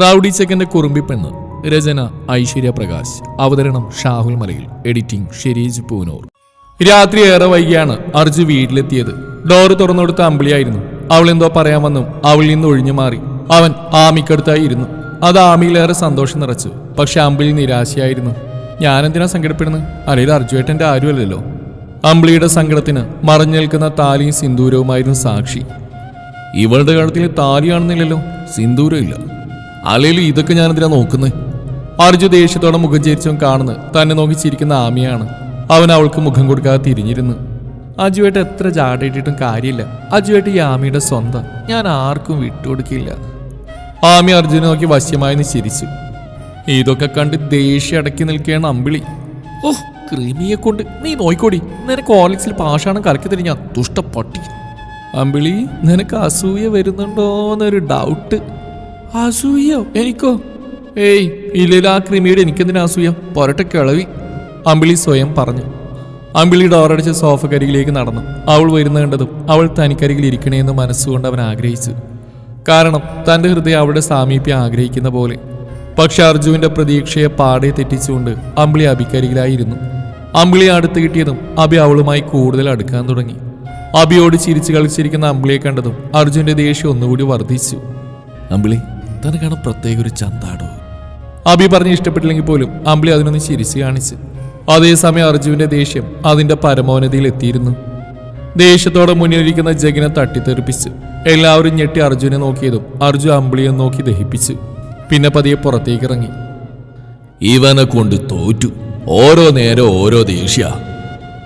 Rowdy ചെക്കന്റെ കുറുമ്പി പെണ്ണ് രചന ഐശ്വര്യ പ്രകാശ്. അവതരണം ഷാഹുൽ മലയിൽ. എഡിറ്റിംഗ് ഷെരീജ് പൂനൂർ. രാത്രി ഏറെ വൈകിയാണ് അർജു വീട്ടിലെത്തിയത്. ഡോറ് തുറന്നുകൊടുത്ത അമ്പിളിയായിരുന്നു. അവൾ എന്തോ വന്നു. അവളിൽ നിന്ന് ഒഴിഞ്ഞു മാറി. അവൻ ആമിക്കടുത്തായി ഇരുന്നു. അത് ആമിയിലേറെ സന്തോഷം നിറച്ചു. പക്ഷെ അമ്പിളി നിരാശയായിരുന്നു. ഞാനെന്തിനാ സങ്കടപ്പെടുന്നത്? അല്ലെങ്കിൽ അർജുവേട്ടന്റെ ആരുമല്ലല്ലോ? അമ്പിളിയുടെ സങ്കടത്തിന് മറഞ്ഞു നിൽക്കുന്ന താലിയും സിന്ദൂരവുമായിരുന്നു സാക്ഷി. ഇവളുടെ കാലത്തിൽ താലിയാണെന്നില്ലല്ലോ. സിന്ദൂരം ഇല്ല അല്ലെങ്കിലും ഇതൊക്കെ ഞാൻ എന്തിനാ നോക്കുന്നത് അർജു ദേഷ്യത്തോടെ മുഖം ചേരിച്ചും കാണുന്നു. തന്നെ നോക്കി ചിരിക്കുന്ന ആമിയാണ്. അവൻ അവൾക്ക് മുഖം കൊടുക്കാതെ തിരിഞ്ഞിരുന്നു. അജുവേട്ട് എത്ര ജാടയിട്ടിട്ടും കാര്യമില്ല. അജുവേട്ട് ഈ ആമിയുടെ സ്വന്തം. ഞാൻ ആർക്കും വിട്ടുകൊടുക്കില്ല. ആമി അർജുനെ നോക്കി വശ്യമായി ചിരിച്ചു. ഇതൊക്കെ കണ്ട് ദേഷ്യം അടക്കി നിൽക്കുകയാണ് അമ്പിളി. ഓഹ് ക്രിമിയെ കൊണ്ട്. നീ നോയിക്കോടി. നിനക്ക് ഓർലിക്സിൽ പാഷാണം കലക്കി തിരിഞ്ഞ ദുഷ്ട പട്ടി. അമ്പിളി നിനക്ക് അസൂയ വരുന്നുണ്ടോന്നൊരു ഡൗട്ട് അസൂയോ? എനിക്കോ? ഏയ് ഇല്ലില്ല ആ ക്രിമിയുടെ എനിക്കെന്തിനാ അസൂയ? പൊരട്ടൊക്കെ കിളവി. അമ്പിളി സ്വയം പറഞ്ഞു. അമ്പിളി ഡോറടിച്ച് സോഫക്കരികിലേക്ക് നടന്നു. അവൾ വരുന്ന കണ്ടതും അവൾ തനിക്കരികിൽ ഇരിക്കണേന്ന് മനസ്സുകൊണ്ട് അവൻ ആഗ്രഹിച്ചു. കാരണം തന്റെ ഹൃദയം അവളുടെ സാമീപ്യം ആഗ്രഹിക്കുന്ന പോലെ. പക്ഷെ അർജുവിന്റെ പ്രതീക്ഷയെ പാടെ തെറ്റിച്ചുകൊണ്ട് അമ്പിളി അബിക്കരികിലായിരുന്നു അമ്പിളി അടുത്ത് കിട്ടിയതും അബി അവളുമായി കൂടുതൽ അടുക്കാൻ തുടങ്ങി. അബിയോട് ചിരിച്ചു കളിച്ചിരിക്കുന്ന അമ്പിളിയെ കണ്ടതും അർജുന്റെ ദേഷ്യം ഒന്നുകൂടി വർദ്ധിച്ചു. അമ്പിളി തനക്കാണ് പ്രത്യേക ഒരു ചന്താടോ? അബി പറഞ്ഞ് ഇഷ്ടപ്പെട്ടില്ലെങ്കിൽ പോലും അമ്പിളി അതിനൊന്ന് ചിരിച്ചു കാണിച്ച്. അതേസമയം അർജുവിന്റെ ദേഷ്യം അതിന്റെ പരമോന്നതിയിൽ എത്തിയിരുന്നു. ദേഷ്യത്തോടെ മുന്നിലിരിക്കുന്ന ജഗനെ തട്ടിത്തെറിപ്പിച്ചു എല്ലാവരും ഞെട്ടി അർജുനെ നോക്കിയതും അർജുൻ അമ്പിളിയെ നോക്കി ദഹിപ്പിച്ചു പിന്നെ പതിയെ പുറത്തേക്ക് ഇറങ്ങി ഇവനെ കൊണ്ട് തോറ്റു. ഓരോ നേരം ഓരോ ദേഷ്യ.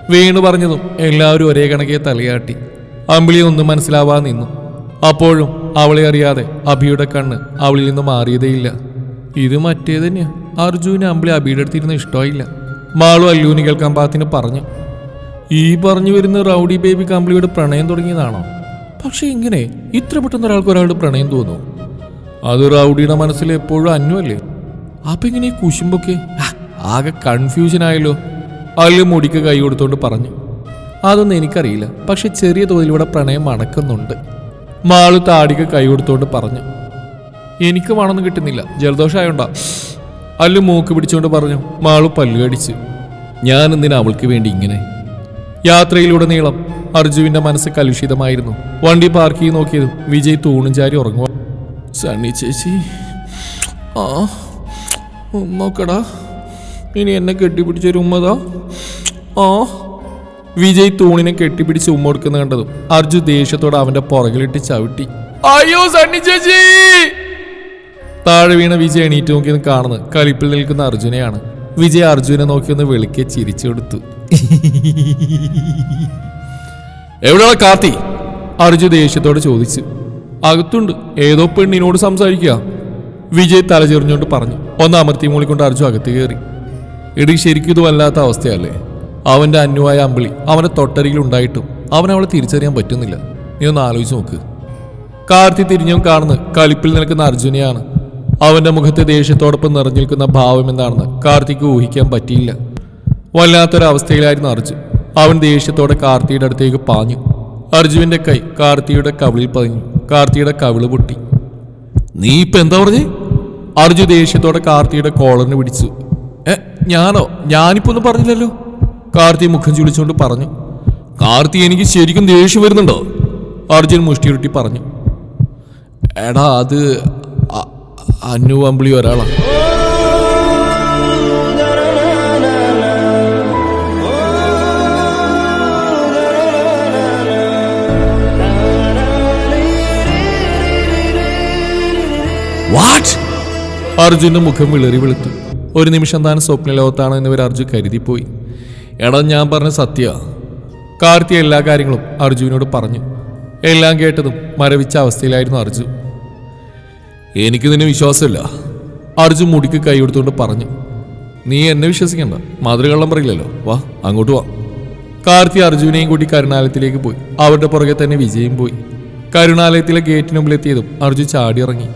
വീണു പറഞ്ഞതും എല്ലാവരും ഒരേ കണക്കെ തലയാട്ടി. അമ്പിളി ഒന്നും മനസ്സിലാവാൻ നിന്നു. അപ്പോഴും അവളെ അറിയാതെ അഭിയുടെ കണ്ണ് അവളിൽ നിന്ന് മാറിയതേയില്ല. ഇത് മറ്റേ തന്നെയാ. അർജുന് അമ്പിളി അഭിയുടെ അടുത്തിരുന്ന് ഇഷ്ടമായില്ല. മാളു അല്ലൂനി കേൾക്കാൻ പാത്തിന് പറഞ്ഞു. ഈ പറഞ്ഞു വരുന്ന റൗഡി ബേബി കമ്പിളിയുടെ പ്രണയം തുടങ്ങിയതാണോ? പക്ഷെ ഇങ്ങനെ ഇത്ര പെട്ടെന്ന് ഒരാൾക്ക് ഒരാളുടെ പ്രണയം തോന്നുന്നു അത് റൗഡിയുടെ മനസ്സിൽ എപ്പോഴും അന്വല്ലേ? അപ്പൊ ഇങ്ങനെ കുശുമ്പൊക്കെ? ആകെ കൺഫ്യൂഷൻ ആയല്ലോ. അല്ലു മുടിക്ക് കൈ കൊടുത്തോണ്ട് പറഞ്ഞു. അതൊന്നും എനിക്കറിയില്ല. പക്ഷെ ചെറിയ തോതിലൂടെ പ്രണയം മണക്കുന്നുണ്ട് മാളു താടിക്ക് കൈ കൊടുത്തോണ്ട് പറഞ്ഞു. എനിക്ക് മണൊന്നും കിട്ടുന്നില്ല. ജലദോഷമായോണ്ടാ അല്ലു മൂക്ക് പിടിച്ചുകൊണ്ട് പറഞ്ഞു. മാളു പല്ലു കടിച്ചു. ഞാൻ എന്തിനാ അവൾക്ക് വേണ്ടി ഇങ്ങനെ? യാത്രയിലുടനീളം അർജുവിന്റെ മനസ്സ് കലുഷിതമായിരുന്നു. വണ്ടി പാർക്ക് ചെയ്ത് നോക്കിയതും വിജയ് തൂണും ചാരി ഉറങ്ങുക സണ്ണി ചേച്ചി. ആ ഉമ്മക്കടാ ഇനി എന്നെ കെട്ടിപ്പിടിച്ചൊരു ഉമ്മതാ. ആ വിജയ് തൂണിനെ കെട്ടിപ്പിടിച്ച് ഉമ്മ കൊടുക്കുന്ന കണ്ടതും അർജു ദേഷ്യത്തോടെ അവന്റെ പുറകിലിട്ട് ചവിട്ടി. അയ്യോ സണ്ണി ചേച്ചി! താഴെ വീണ വിജയ് എണീറ്റ് നോക്കിയെന്ന് കാണുന്നത് കളിപ്പിൽ നിൽക്കുന്ന അർജുനെയാണ്. വിജയ് അർജുനെ നോക്കിയൊന്ന് വെളുക്കെ ചിരിച്ചു കൊടുത്തു. എവിടെയുള്ള കാർത്തി? അർജു ദേഷ്യത്തോട് ചോദിച്ചു. അകത്തുണ്ട്. ഏതോ പെണ്ണിനോട് സംസാരിക്കുക വിജയ് തലചെറിഞ്ഞുകൊണ്ട് പറഞ്ഞു. ഒന്ന് അമർത്തി മൂളിക്കൊണ്ട് അർജു അകത്ത് കയറി. ഇടി ശരിക്കും ഇത് വല്ലാത്ത അവസ്ഥയല്ലേ? അവന്റെ അന്വായ അമ്പിളി അവന്റെ തൊട്ടരികിൽ ഉണ്ടായിട്ടും അവൻ അവളെ തിരിച്ചറിയാൻ പറ്റുന്നില്ല. നീ ഒന്ന് ആലോചിച്ച് നോക്ക്. കാർത്തി തിരിഞ്ഞും കാണുന്ന കളിപ്പിൽ നിൽക്കുന്ന അർജുനെയാണ്. അവന്റെ മുഖത്തെ ദേഷ്യത്തോടൊപ്പം നിറഞ്ഞു നിൽക്കുന്ന ഭാവം എന്താണെന്ന് കാർത്തിക്ക് ഊഹിക്കാൻ പറ്റിയില്ല. വല്ലാത്തൊരവസ്ഥയിലായിരുന്നു അർജുൻ. അവൻ ദേഷ്യത്തോടെ കാർത്തിയുടെ അടുത്തേക്ക് പാഞ്ഞു. അർജുവിന്റെ കൈ കാർത്തിയുടെ കവിളിൽ പതിഞ്ഞു. കാർത്തിയുടെ കവിൾ പൊട്ടി. നീ ഇപ്പൊ എന്താ പറഞ്ഞേ? അർജു ദേഷ്യത്തോടെ കാർത്തിയുടെ കോളറിന് പിടിച്ചു. ഏ ഞാനോ? ഞാനിപ്പോ ഒന്നും പറഞ്ഞില്ലല്ലോ. കാർത്തി മുഖം ചുളിച്ചുകൊണ്ട് പറഞ്ഞു കാർത്തി എനിക്ക് ശരിക്കും ദേഷ്യം വരുന്നുണ്ടോ? അർജുൻ മുഷ്ടിയുരുട്ടി പറഞ്ഞു എടാ അത് അന്നു അമ്പിളി ഒരാളാണ് വാട്ട് മുഖം വിളറി വെളുത്തു. ഒരു നിമിഷം താൻ സ്വപ്ന ലോകത്താണ് എന്നിവർ അർജുൻ കരുതിപ്പോയി. എടാ ഞാൻ പറഞ്ഞ സത്യ. കാർത്തി എല്ലാ കാര്യങ്ങളും അർജുനോട് പറഞ്ഞു. എല്ലാം കേട്ടതും മരവിച്ച അവസ്ഥയിലായിരുന്നു അർജു. എനിക്ക് നിന്നെ വിശ്വാസമില്ല. അർജു മുടിക്ക് കൈ കൊടുത്തുകൊണ്ട് പറഞ്ഞു. നീ എന്നെ വിശ്വസിക്കണ്ട. മാതൃകള്ളം പറയില്ലല്ലോ. വാ അങ്ങോട്ട് വാ. കാർത്തി അർജുനെയും കൂട്ടി കരുണാലയത്തിലേക്ക് പോയി. അവരുടെ പുറകെ തന്നെ വിജയും പോയി. കരുണാലയത്തിലെ ഗേറ്റിന് മുമ്പിൽ എത്തിയതും അർജു ചാടി ഇറങ്ങി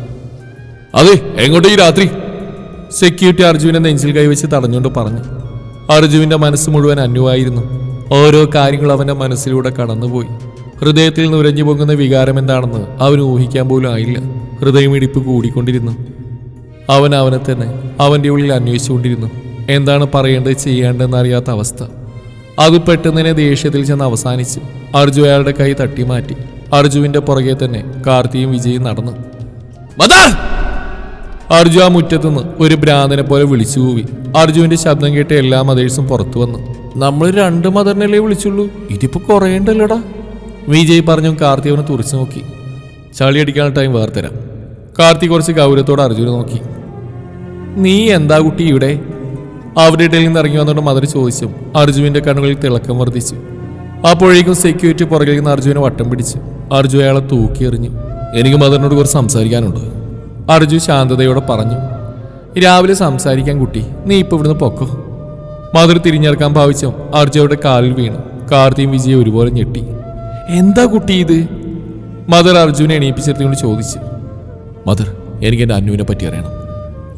അതെ എങ്ങോട്ട് ഈ രാത്രി? സെക്യൂരിറ്റി അർജുവിനെ നെഞ്ചിൽ കൈവച്ച് തടഞ്ഞുകൊണ്ട് പറഞ്ഞു. അർജുവിന്റെ മനസ്സ് മുഴുവൻ അന്യമായിരുന്നു ഓരോ കാര്യങ്ങളും അവന്റെ മനസ്സിലൂടെ കടന്നുപോയി. ഹൃദയത്തിൽ നുരഞ്ഞു പൊങ്ങുന്ന വികാരം എന്താണെന്ന് അവന് ഊഹിക്കാൻ പോലും ആയില്ല. ഹൃദയമിടിപ്പ് കൂടിക്കൊണ്ടിരുന്നു. അവൻ അവനെ തന്നെ അവന്റെ ഉള്ളിൽ അന്വേഷിച്ചുകൊണ്ടിരുന്നു. എന്താണ് പറയേണ്ടത് ചെയ്യേണ്ടതെന്ന് അറിയാത്ത അവസ്ഥ. അത് പെട്ടെന്നിനെ ദേഷ്യത്തിൽ ചെന്ന് അവസാനിച്ച്. അർജു അയാളുടെ കൈ തട്ടി മാറ്റി അർജുവിന്റെ പുറകെ തന്നെ കാർത്തിയും വിജയും നടന്നു. അർജു ആ മുറ്റത്തുനിന്ന് ഒരു ഭ്രാന്തനെ പോലെ വിളിച്ചു കൂവി. അർജുവിന്റെ ശബ്ദം കേട്ട് എല്ലാ മദേഴ്സും പുറത്തു വന്നു. നമ്മൾ രണ്ട് മദറിനല്ലേ വിളിച്ചുള്ളൂ? ഇതിപ്പോ കുറയണ്ടല്ലോടാ? വിജയ് പറഞ്ഞു കാർത്തി അവനെ തുറച്ചു നോക്കി. ചളി അടിക്കാനുള്ള ടൈം വേർത്തരാം കാർത്തി കുറച്ച് ഗൗരവത്തോടെ അർജുനെ നോക്കി. നീ എന്താ കുട്ടി ഇവിടെ? അവരുടെ ഇടയിൽ നിന്ന് ഇറങ്ങി വന്നുകൊണ്ട് മദർ ചോദിച്ചു. അർജുവിന്റെ കണ്ണുകളിൽ തിളക്കം വർദ്ധിച്ചു. അപ്പോഴേക്കും സെക്യൂരിറ്റി പുറകിൽ നിന്ന് അർജുവിനെ വട്ടം പിടിച്ചു. അർജു അയാളെ തൂക്കി എറിഞ്ഞു എനിക്ക് മദറിനോട് കുറച്ച് സംസാരിക്കാനുണ്ട്. അർജു ശാന്തതയോടെ പറഞ്ഞു രാവിലെ സംസാരിക്കാൻ കുട്ടി നീ ഇപ്പൊ ഇവിടുന്ന് പൊക്കോ. മധുര തിരിഞ്ഞെടുക്കാൻ ഭാവിച്ചും അർജുയുടെ കാലിൽ വീണു. കാർത്തിയും വിജയും ഒരുപോലെ ഞെട്ടി. എന്താ കുട്ടി ഇത്? മദർ അർജുനെ എണീപ്പിച്ചെടുത്തുകൊണ്ട് ചോദിച്ചു. മദർ എനിക്ക് എന്റെ അന്നുവിനെ പറ്റി അറിയണം.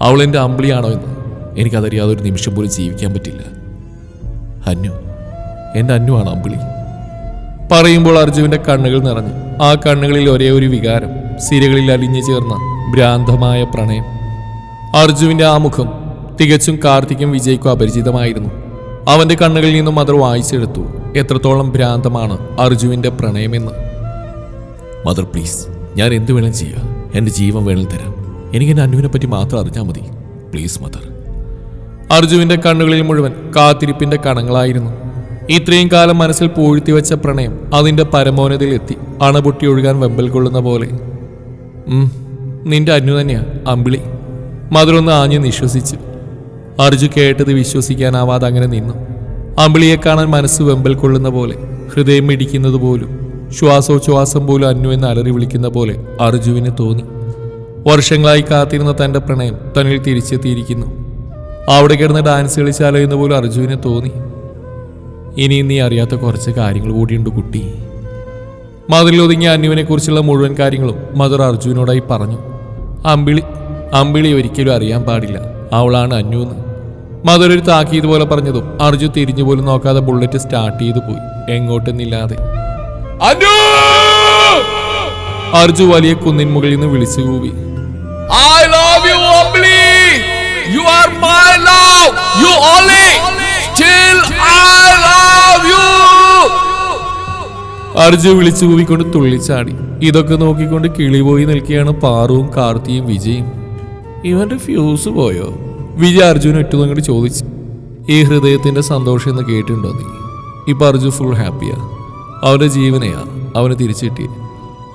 അവൾ എന്റെ അമ്പിളിയാണോ എന്ന്. എനിക്കതറിയാതെ ഒരു നിമിഷം പോലും ജീവിക്കാൻ പറ്റില്ല. അന്നു എന്റെ അന്നുവാണ് അമ്പിളി. പറയുമ്പോൾ അർജുവിന്റെ കണ്ണുകൾ നിറഞ്ഞു. ആ കണ്ണുകളിൽ ഒരേ ഒരു വികാരം സിരകളിൽ അലിഞ്ഞു ചേർന്ന ഭ്രാന്തമായ പ്രണയം. അർജുവിന്റെ ആ മുഖം തികച്ചും കാർത്തിക്കും വിജയ്ക്കും അപരിചിതമായിരുന്നു. അവന്റെ കണ്ണുകളിൽ നിന്നും മദർ വായിച്ചെടുത്തു എത്രത്തോളം ഭ്രാന്തമാണ് അർജുവിന്റെ പ്രണയമെന്ന്. മദർ പ്ലീസ് ഞാൻ എന്ത് വേണം ചെയ്യുക എന്റെ ജീവൻ വേണം തരാം. എനിക്ക് എന്റെ അനുവിനെ പറ്റി മാത്രം അറിഞ്ഞാൽ മതി. Please mother. അർജുവിന്റെ കണ്ണുകളിൽ മുഴുവൻ കാത്തിരിപ്പിന്റെ കണങ്ങളായിരുന്നു. ഇത്രയും കാലം മനസ്സിൽ പൂഴ്ത്തി വെച്ച പ്രണയം അതിന്റെ പരമോന്നതയിലെത്തി അണപൊട്ടി ഒഴുകാൻ വെമ്പൽ കൊള്ളുന്ന പോലെ. നിന്റെ അന്നു തന്നെയാ അമ്പിളി. മധുരൊന്ന് ആഞ്ഞു നിശ്വസിച്ചു. അർജു കേട്ടത് വിശ്വസിക്കാനാവാതെ അങ്ങനെ നിന്നു. അമ്പിളിയെ കാണാൻ മനസ്സ് വെമ്പൽ കൊള്ളുന്ന പോലെ ഹൃദയം ഇടിക്കുന്നത് പോലും ശ്വാസോച്ഛ്വാസം പോലും അന്നു എന്ന് അലറി വിളിക്കുന്ന പോലെ അർജുവിന് തോന്നി. വർഷങ്ങളായി കാത്തിരുന്ന തന്റെ പ്രണയം തന്നിൽ തിരിച്ചെത്തിയിരിക്കുന്നു. അവിടെ കിടന്ന് ഡാൻസ് കളിച്ചാലോ എന്ന് പോലും അർജുവിന് തോന്നി. ഇനി നീ അറിയാത്ത കുറച്ച് കാര്യങ്ങൾ കൂടിയുണ്ട് കുട്ടി. മധുരിൽ ഒതുങ്ങിയ അന്യുവിനെ കുറിച്ചുള്ള മുഴുവൻ കാര്യങ്ങളും മധുർ അർജുവിനോടായി പറഞ്ഞു. അമ്പിളി അമ്പിളി ഒരിക്കലും അറിയാൻ പാടില്ല. അവളാണ് അന്നു മധുരൊരു മധുര ഒരു താക്കീത് പോലെ പറഞ്ഞതും അർജു തിരിഞ്ഞു പോലും നോക്കാതെ ബുള്ളറ്റ് സ്റ്റാർട്ട് ചെയ്തു പോയി. എങ്ങോട്ടെന്നില്ലാതെ അർജു വലിയ കുന്നിൻ മുകളിൽ നിന്ന് വിളിച്ചു കൂവി. I love you Ambili. You are my love you only Still, I Arju വിളിച്ചു കൂവിക്കൊണ്ട് തുള്ളിച്ചാടി ഇതൊക്കെ നോക്കിക്കൊണ്ട് കിളി പോയി നിൽക്കുകയാണ് പാറുവും കാർത്തിയും വിജയും. ഇവന്റെ ഫ്യൂസ് പോയോ? വിജയ് അർജുന ഒറ്റ കൂടി ചോദിച്ചു. ഈ ഹൃദയത്തിന്റെ സന്തോഷം എന്ന് കേട്ടിട്ടുണ്ടോ നീ? ഇപ്പൊ അർജു ഫുൾ ഹാപ്പിയാ അവന്റെ ജീവനെയാ. അവന് തിരിച്ചു കിട്ടി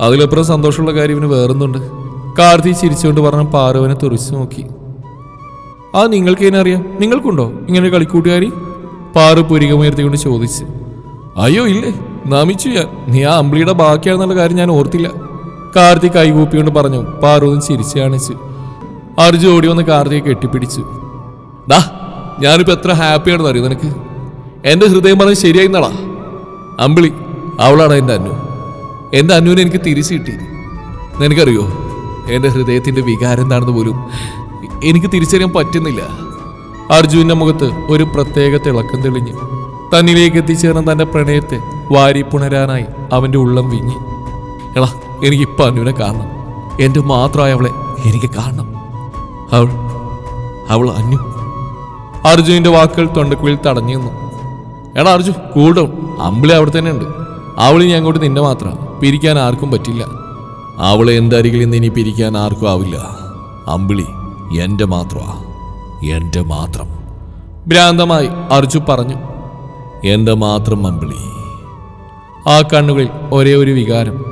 അതിലപ്പുറം സന്തോഷമുള്ള കാര്യം ഇവന് വേറൊന്നുണ്ട്. കാർത്തി ചിരിച്ചുകൊണ്ട് പറഞ്ഞ പാറുവനെ തുറച്ചു നോക്കി. ആ നിങ്ങൾക്ക് എന്നെ അറിയാം. നിങ്ങൾക്കുണ്ടോ? ഇങ്ങനെ കളിക്കൂട്ടുകാരി? പാറു പുരികമുയർത്തിക്കൊണ്ട് ചോദിച്ച്. അയ്യോ ഇല്ലേ? നമിച്ചു ഞാൻ നീ ആ അമ്പിളിയുടെ ബാക്കിയാണെന്നുള്ള കാര്യം ഞാൻ ഓർത്തില്ല. കാർത്തി കൈകൂപ്പിക്കൊണ്ട് പറഞ്ഞു പാർവതി ചിരിച്ചു കാണിച്ചു അർജു ഓടി വന്ന് കാർത്തിയെ കെട്ടിപ്പിടിച്ചു. ദാ ഞാനിപ്പോൾ എത്ര ഹാപ്പിയാണെന്ന് അറിയൂ നിനക്ക്? എന്റെ ഹൃദയം പറഞ്ഞ് ശരിയായി നടാ അമ്പിളി അവളാണ് എന്റെ അന്നു. എന്റെ അന്നുവിനെ എനിക്ക് തിരിച്ചു കിട്ടി നിനക്കറിയോ എന്റെ ഹൃദയത്തിന്റെ വികാരം എന്താണെന്ന് പോലും എനിക്ക് തിരിച്ചറിയാൻ പറ്റുന്നില്ല. അർജുവിന്റെ മുഖത്ത് ഒരു പ്രത്യേക തിളക്കം തെളിഞ്ഞു. തന്നിലേക്ക് എത്തിച്ചേർന്ന തന്റെ പ്രണയത്തെ വാരി പുണരാനായി അവന്റെ ഉള്ളം വിങ്ങി. എടാ എനിക്കിപ്പോൾ അനുവിനെ കാണണം. എന്റെ മാത്രമായ അവളെ എനിക്ക് കാണണം. അവൾ അവൾ അന്നു അർജുനിന്റെ വാക്കുകൾ തൊണ്ടക്കുള്ളിൽ തടഞ്ഞു നിന്നു. എടാ അർജു കൂൾ ഡൗൺ അമ്പിളി അവിടെ തന്നെ ഉണ്ട്. അവളിനി അങ്ങോട്ട് നിന്നെ മാത്രം. പിരിക്കാൻ ആർക്കും പറ്റില്ല. അവളെ എന്തായിരിക്കും ഇന്ന് ഇനി പിരിക്കാൻ ആർക്കും ആവില്ല. അമ്പിളി എന്റെ മാത്രമാ എന്റെ മാത്രം. ഭ്രാന്തമായി അർജു പറഞ്ഞു. എന്റെ മാത്രം അമ്പിളി. ആ കണ്ണുകളിൽ ഒരേ ഒരു വികാരം.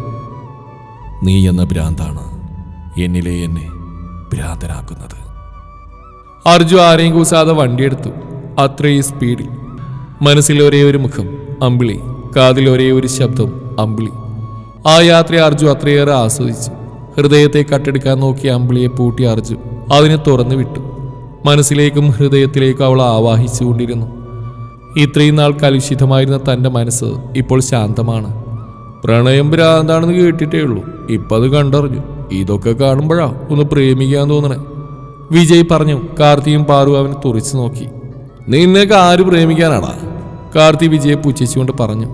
നീ എന്ന ഭ്രാന്താണ് എന്നിലെ എന്നെ ഭ്രാന്തനാക്കുന്നത്. അർജു ആരെയും കൂസാതെ വണ്ടിയെടുത്തു. അത്രയും സ്പീഡിൽ മനസ്സിൽ ഒരേ ഒരു മുഖം അമ്പിളി. കാതിൽ ഒരേ ഒരു ശബ്ദം അമ്പിളി. ആ യാത്ര അർജു അത്രയേറെ ആസ്വദിച്ചു. ഹൃദയത്തെ കട്ടെടുക്കാൻ നോക്കിയ അമ്പിളിയെ പൂട്ടി അർജു അതിനെ തുറന്നു വിട്ടു. മനസ്സിലേക്കും ഹൃദയത്തിലേക്കും അവൾ ആവാഹിച്ചുകൊണ്ടിരുന്നു. ഇത്രയും നാൾ കലുഷിതമായിരുന്ന തന്റെ മനസ്സ് ഇപ്പോൾ ശാന്തമാണ്. പ്രണയം ഭ്രാന്താണെന്ന് കേട്ടിട്ടേ ഉള്ളൂ. ഇപ്പം അത് കണ്ടറിഞ്ഞു. ഇതൊക്കെ കാണുമ്പോഴാ ഒന്ന് പ്രേമിക്കാൻ തോന്നണേ. വിജയ് പറഞ്ഞു കാർത്തിയും പാറു അവനെ തുറച്ചു നോക്കി. നിന്നേക്ക് ആര് പ്രേമിക്കാനാടാ? കാർത്തി വിജയെ പുച്ഛിച്ചുകൊണ്ട് പറഞ്ഞു.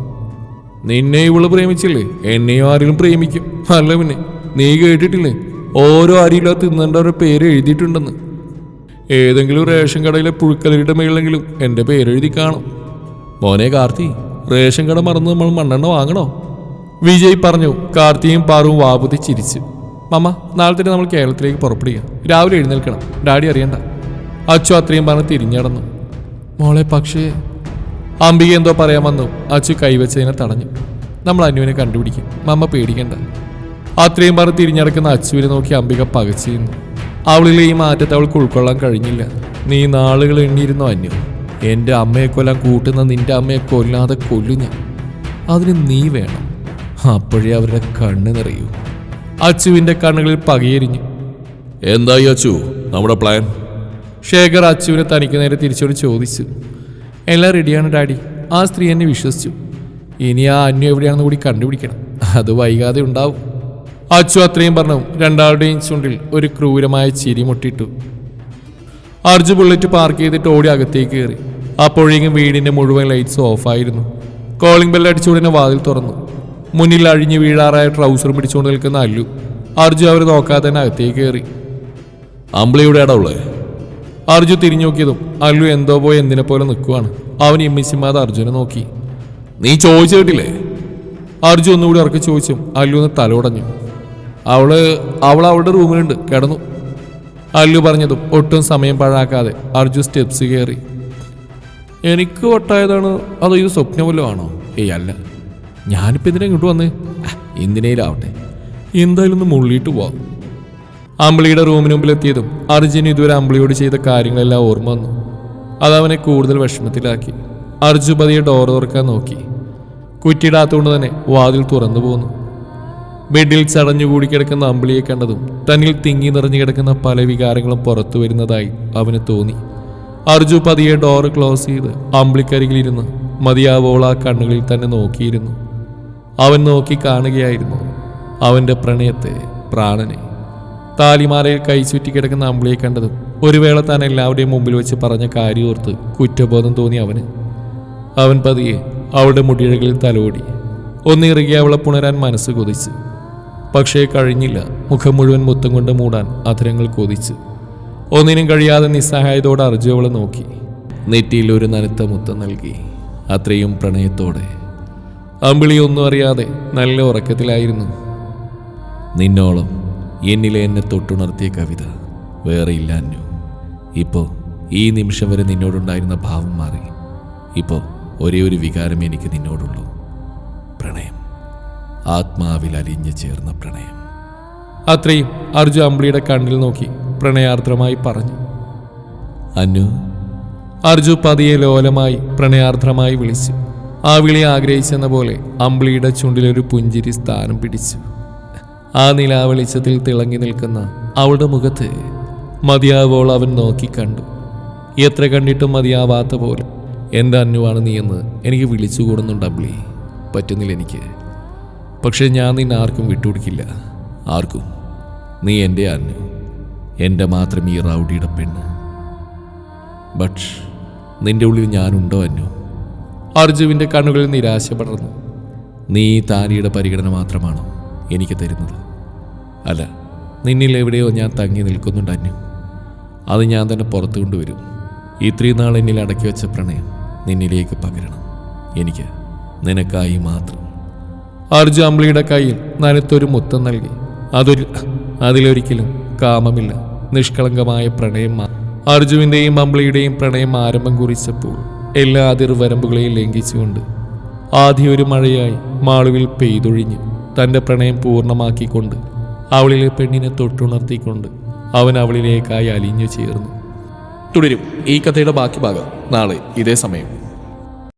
നിന്നെ ഇവൾ പ്രേമിച്ചില്ലേ? എന്നെയും ആരെങ്കിലും പ്രേമിക്കും. അല്ല പിന്നെ നീ കേട്ടിട്ടില്ലേ? ഓരോ അരിയിലോ തിന്നേണ്ടവരുടെ പേര് എഴുതിയിട്ടുണ്ടെന്ന്. ഏതെങ്കിലും റേഷൻ കടയിലെ പുഴുക്കലരിയുടെ മേളിലെങ്കിലും എന്റെ പേരെഴുതി കാണും. മോനെ കാർത്തി റേഷൻ കട മറന്ന് നമ്മൾ മണ്ണെണ്ണ വാങ്ങണോ? വിജയ് പറഞ്ഞു കാർത്തിയും പാറുവും വാപുതി ചിരിച്ചു. മമ്മ നാളെ തന്നെ നമ്മൾ കേരളത്തിലേക്ക് പുറപ്പെടുക. രാവിലെ എഴുന്നേൽക്കണം. ഡാഡി അറിയണ്ട. അച്ചു അത്രയും പറഞ്ഞ് തിരിഞ്ഞടന്നു. മോളെ പക്ഷേ അംബിക എന്തോ പറയാൻ വന്നു. അച്ചു കൈവച്ചതിനെ തടഞ്ഞു. നമ്മൾ അനുവിനെ കണ്ടുപിടിക്കും. മമ്മ പേടിക്കണ്ട. അത്രയും പറഞ്ഞ് തിരിഞ്ഞടക്കുന്ന അച്ചുവിനെ നോക്കി അംബിക പകച്ചിരുന്നു അവളിലെ ഈ മാറ്റത്തെ അവൾക്ക് ഉൾക്കൊള്ളാൻ കഴിഞ്ഞില്ല. നീ നാളുകൾ എണ്ണിയിരുന്നു അന്യു? എന്റെ അമ്മയെ കൊല്ലാൻ കൂട്ടുന്ന നിന്റെ അമ്മയെ കൊല്ലാതെ കൊല്ലു ഞാൻ. അതിന് നീ വേണം. അപ്പോഴേ അവരുടെ കണ്ണ് നിറയൂ. അച്ചുവിന്റെ കണ്ണുകളിൽ പകയെരിഞ്ഞു. എന്തായി അച്ചു? നമ്മുടെ പ്ലാൻ ശേഖർ അച്ചുവിനെ തനിക്ക് നേരെ തിരിച്ചോട് ചോദിച്ചു. എല്ലാം റെഡിയാണ് ഡാഡി. ആ സ്ത്രീ എന്നെ വിശ്വസിച്ചു. ഇനി ആ അന്യം എവിടെയാണെന്ന് കൂടി കണ്ടുപിടിക്കണം. അത് വൈകാതെ ഉണ്ടാവും. അച്ചു അത്രയും പറഞ്ഞു. രണ്ടാളുടെയും ചുണ്ടിൽ ഒരു ക്രൂരമായ ചിരി മുട്ടിട്ടു. അർജു ബുള്ളറ്റ് പാർക്ക് ചെയ്തിട്ട് ഓടി അകത്തേക്ക് കയറി. അപ്പോഴേക്കും വീടിന്റെ മുഴുവൻ ലൈറ്റ്സ് ഓഫായിരുന്നു കോളിംഗ് ബെൽ അടിച്ചുടനെ വാതിൽ തുറന്നു. മുന്നിൽ അഴിഞ്ഞു വീഴാറായ ട്രൗസർ പിടിച്ചുകൊണ്ട് നിൽക്കുന്ന അല്ലു. അർജു അവർ നോക്കാതെ തന്നെ അകത്തേക്ക് കയറി. അമ്പിളിയുടെ ഉള്ളത് അർജു തിരിഞ്ഞു നോക്കിയതും അല്ലു എന്തോ പോയി എന്തിനെ പോലെ നിൽക്കുവാണ്. അവൻ ഇമ്മിച്ചിമാതെ അർജുനെ നോക്കി. നീ ചോദിച്ചു കേട്ടില്ലേ അർജു ഒന്നുകൂടി ഉറക്കി ചോദിച്ചും അല്ലു ഒന്ന് തലോടഞ്ഞു. അവൾ അവൾ അവളുടെ റൂമിലുണ്ട് കിടന്നു. അല്ലു പറഞ്ഞതും ഒട്ടും സമയം പാഴാക്കാതെ അർജു സ്റ്റെപ്സ് കയറി. എനിക്ക് ഒട്ടായതാണ് അതോ ഇത് സ്വപ്നം വല്ലതും ആണോ ഏയ് അല്ല. ഞാനിപ്പോൾ ഇതിനെ ഇങ്ങോട്ട് വന്ന്? എന്തിനേലാവട്ടെ. എന്തായാലും ഒന്ന് മുള്ളിയിട്ട് പോവാം. അമ്പിളിയുടെ റൂമിന് മുമ്പിലെത്തിയതും അർജുന് ഇതുവരെ അമ്പിളിയോട് ചെയ്ത കാര്യങ്ങളെല്ലാം ഓർമ്മ വന്നു. അതവനെ കൂടുതൽ വിഷമത്തിലാക്കി. അർജു പതിയെ ഡോർ തുറക്കാൻ നോക്കി. കുറ്റിയിടാത്തതുകൊണ്ട് തന്നെ വാതിൽ തുറന്നു പോന്നു. ബെഡിൽ ചടഞ്ഞുകൂടി കിടക്കുന്ന അമ്പിളിയെ കണ്ടതും തന്നിൽ തിങ്ങി നിറഞ്ഞു കിടക്കുന്ന പല വികാരങ്ങളും പുറത്തു വരുന്നതായി അവന് തോന്നി. അർജു പതിയെ ഡോർ ക്ലോസ് ചെയ്ത് അമ്പിളിക്കരികിലിരുന്ന് മതിയാവോൾ ആ കണ്ണുകളിൽ തന്നെ നോക്കിയിരുന്നു. അവൻ നോക്കി കാണുകയായിരുന്നു അവന്റെ പ്രണയത്തെ പ്രാണനെ. താലിമാലയിൽ കൈ ചുറ്റി കിടക്കുന്ന അമ്പിളിയെ കണ്ടതും ഒരു വേള താൻ എല്ലാവരുടെയും മുമ്പിൽ വെച്ച് പറഞ്ഞ കാര്യോർത്ത് കുറ്റബോധം തോന്നി അവന്. അവൻ പതിയെ അവളുടെ മുടിയഴകളിൽ തലോടി. ഒന്നിറുകി അവളെ പുണരാൻ മനസ്സ് കൊതിച്ചു. പക്ഷേ കഴിഞ്ഞില്ല. മുഖം മുഴുവൻ മുത്തം കൊണ്ട് മൂടാൻ അധരങ്ങൾ കൊതിച്ചു. ഒന്നിനും കഴിയാതെ നിസ്സഹായതോടെ അർജു അവളെ നോക്കി. നെറ്റിയിൽ ഒരു നനുത്ത മുത്തം നൽകി. അത്രയും പ്രണയത്തോടെ. അമ്പിളി ഒന്നും അറിയാതെ നല്ല ഉറക്കത്തിലായിരുന്നു. നിന്നോളം എന്നിലെ എന്നെ തൊട്ടുണർത്തിയ കവിത വേറെ ഇല്ല അന്നു. ഇപ്പോൾ ഈ നിമിഷം വരെ നിന്നോടുണ്ടായിരുന്ന ഭാവം മാറി. ഇപ്പോൾ ഒരേ ഒരു വികാരം എനിക്ക് നിന്നോടുള്ളൂ. പ്രണയം. ആത്മാവിൽ അലിഞ്ഞു ചേർന്ന പ്രണയം. അത്രയും അർജു അമ്പിളിയുടെ കണ്ണിൽ നോക്കി പ്രണയാർദ്രമായി പറഞ്ഞു. അന്നു അർജു പതിയെ ലോലമായി പ്രണയാർദ്രമായി വിളിച്ചു. ആ വിളി ആഗ്രഹിച്ചെന്ന പോലെ അമ്പിളിയുടെ ചുണ്ടിലൊരു പുഞ്ചിരി സ്ഥാനം പിടിച്ചു. ആ നിലാവെളിച്ചത്തിൽ തിളങ്ങി നിൽക്കുന്ന അവളുടെ മുഖത്ത് മതിയാവോൾ അവൻ നോക്കി കണ്ടു. എത്ര കണ്ടിട്ടും മതിയാവാത്ത പോലെ എന്റെ അന്നുവാണ് നീയെന്ന് എനിക്ക് വിളിച്ചു കൂടുന്നുണ്ട് അമ്പിളി. പറ്റുന്നില്ല എനിക്ക്. പക്ഷെ ഞാൻ നിന്നെ ആർക്കും വിട്ടുകൊടുക്കില്ല. ആർക്കും? നീ എന്റെ അന്ന് എന്റെ മാത്രം ഈ റൗഡിയുടെ പെണ്ണ്. ബട്ട് നിന്റെ ഉള്ളിൽ ഞാനുണ്ടോ അന്നു അർജുവിന്റെ കണ്ണുകളിൽ നിരാശ പടർന്നു നീ താനിയുടെ പരിഗണന മാത്രമാണോ എനിക്ക് തരുന്നത്? അല്ല നിന്നിൽ എവിടെയോ ഞാൻ തങ്ങി നിൽക്കുന്നുണ്ട് അന്നു അത് ഞാൻ തന്നെ പുറത്തു കൊണ്ടുവരും. ഇത്രയും നാൾ എന്നിൽ അടക്കി വെച്ച പ്രണയം നിന്നിലേക്ക് പകരണം. എനിക്ക് നിനക്കായി മാത്രം. അർജു അമ്പിളിയുടെ കയ്യിൽ നനത്തൊരു മുത്തം നൽകി. അതൊരു അതിലൊരിക്കലും കാമമില്ല. നിഷ്കളങ്കമായ പ്രണയം അർജുവിന്റെയും അമ്പിളിയുടെയും പ്രണയം ആരംഭം കുറിച്ചപ്പോൾ എല്ലാ അതിർവരമ്പുകളെയും ലംഘിച്ചുകൊണ്ട് ആദ്യ ഒരു മഴയായി മാളുവിൽ പെയ്തൊഴിഞ്ഞു തന്റെ പ്രണയം പൂർണമാക്കിക്കൊണ്ട് അവളിലെ പെണ്ണിനെ തൊട്ടുണർത്തിക്കൊണ്ട് അവൻ അവളിലേക്കായി അലിഞ്ഞു ചേർന്നു. തുടരും ഈ കഥയുടെ ബാക്കി ഭാഗം നാളെ ഇതേ സമയം.